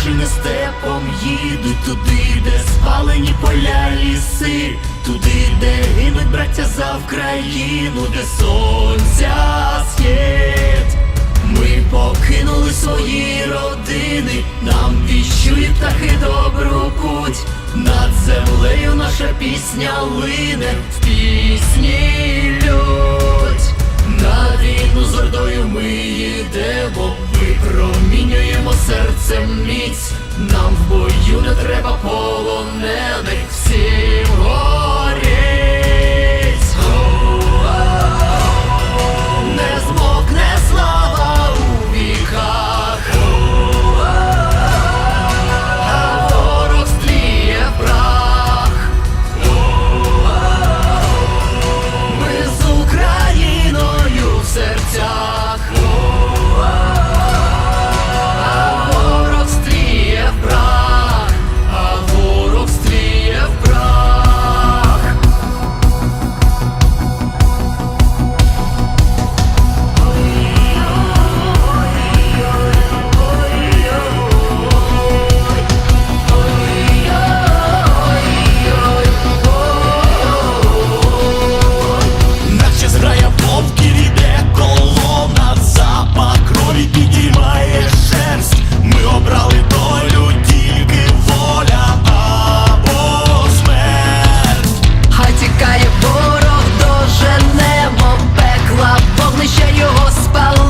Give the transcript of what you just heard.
Машини степом їдуть туди, де спалені поля ліси, туди, де гинуть браття за Вкраїну, де сонця схід Ми покинули свої родини, нам віщує птахи добру путь. Над землею наша пісня лине в пісні люд. Юно треба по. лише його спало.